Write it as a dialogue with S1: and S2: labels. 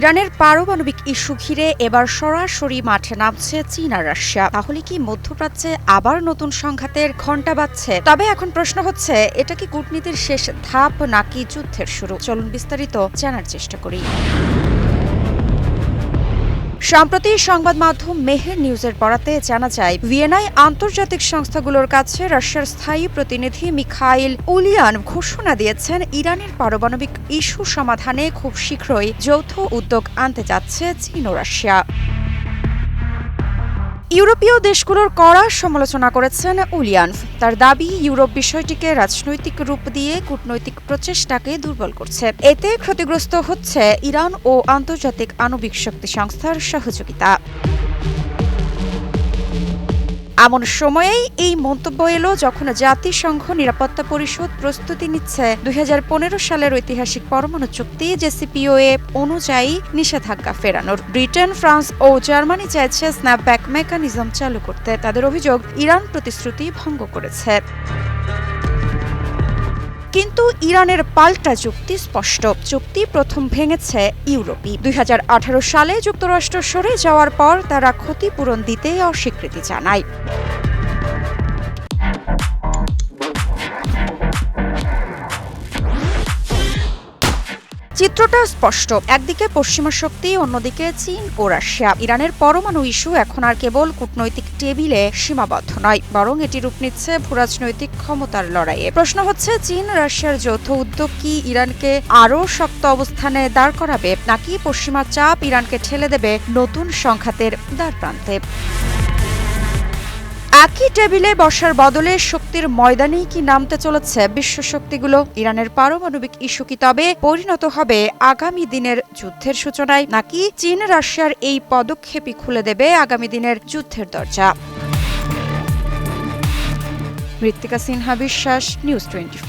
S1: ইরানের পারমাণবিক ইস্যু ঘিরে এবার সরাসরি মাঠে নামছে চীন আর রাশিয়া। তাহলে কি মধ্যপ্রাচ্যে আবার নতুন সংঘাতের ঘণ্টা বাজছে? তবে এখন প্রশ্ন হচ্ছে, এটা কি কূটনীতির শেষ ধাপ নাকি যুদ্ধের শুরু? চলুন বিস্তারিত জানার চেষ্টা করি। সম্প্রতি সংবাদ মাধ্যম মেহের নিউজের পড়াতে জানা যায়, ভিয়েনায় আন্তর্জাতিক সংস্থাগুলোর কাছে রাশিয়ার স্থায়ী প্রতিনিধি মিখাইল উলিয়ান ঘোষণা দিয়েছেন, ইরানের পারমাণবিক ইস্যু সমাধানে খুব শীঘ্রই যৌথ উদ্যোগ আনতে যাচ্ছে চীন ও রাশিয়া। ইউরোপীয় দেশগুলোর কড়া সমালোচনা করেছেন উলিয়ান। তার দাবি, ইউরোপ বিষয়টিকে রাজনৈতিক রূপ দিয়ে কূটনৈতিক প্রচেষ্টাকে দুর্বল করছে। এতে ক্ষতিগ্রস্ত হচ্ছে ইরান ও আন্তর্জাতিক আণবিক শক্তি সংস্থার সহযোগিতা। এমন সময়েই এই মন্তব্য এলো যখন জাতিসংঘ নিরাপত্তা পরিষদ প্রস্তুতি নিচ্ছে। দুই হাজার পনেরো সালের ঐতিহাসিক পরমাণু চুক্তি জেসিপিওএ অনুযায়ী নিষেধাজ্ঞা ফেরানোর। ব্রিটেন, ফ্রান্স ও জার্মানি চাইছে স্ন্যাপব্যাক মেকানিজম চালু করতে। তাদের অভিযোগ ইরান প্রতিশ্রুতি ভঙ্গ করেছে। কিন্তু ইরানের পাল্টা চুক্তি স্পষ্ট। চুক্তি প্রথম ভেঙেছে ইউরোপই। দুই হাজার আঠারো সালে যুক্তরাষ্ট্র সরে যাওয়ার পর তারা ক্ষতিপূরণ দিতে অস্বীকৃতি জানায়। চিত্রটা স্পষ্ট। একদিকে পশ্চিমা শক্তি, অন্যদিকে চীন ও রাশিয়া। ইরানের পরমাণু ইস্যু এখন আর কেবল কূটনৈতিক টেবিলে সীমাবদ্ধ নয়, বরং এটি রূপ নিচ্ছে ভূরাজনৈতিক ক্ষমতার লড়াইয়ে। প্রশ্ন হচ্ছে, চীন, রাশিয়ার যৌথ উদ্যোগ কি ইরানকে আরও শক্ত অবস্থানে দাঁড় করাবে, নাকি পশ্চিমা চাপ ইরানকে ঠেলে দেবে নতুন সংঘাতের দ্বার প্রান্তে একই টেবিলে বসার বদলে শক্তির ময়দানেই কি নামতে চলেছে বিশ্ব শক্তিগুলো? ইরানের পারমাণবিক ইস্যু কি তবে পরিণত হবে আগামী দিনের যুদ্ধের সূচনায়, নাকি চীন, রাশিয়ার এই পদক্ষেপই খুলে দেবে আগামী দিনের যুদ্ধের দরজা? মৃত্তিকা সিনহা বিশ্বাস, নিউজ টোয়েন্টি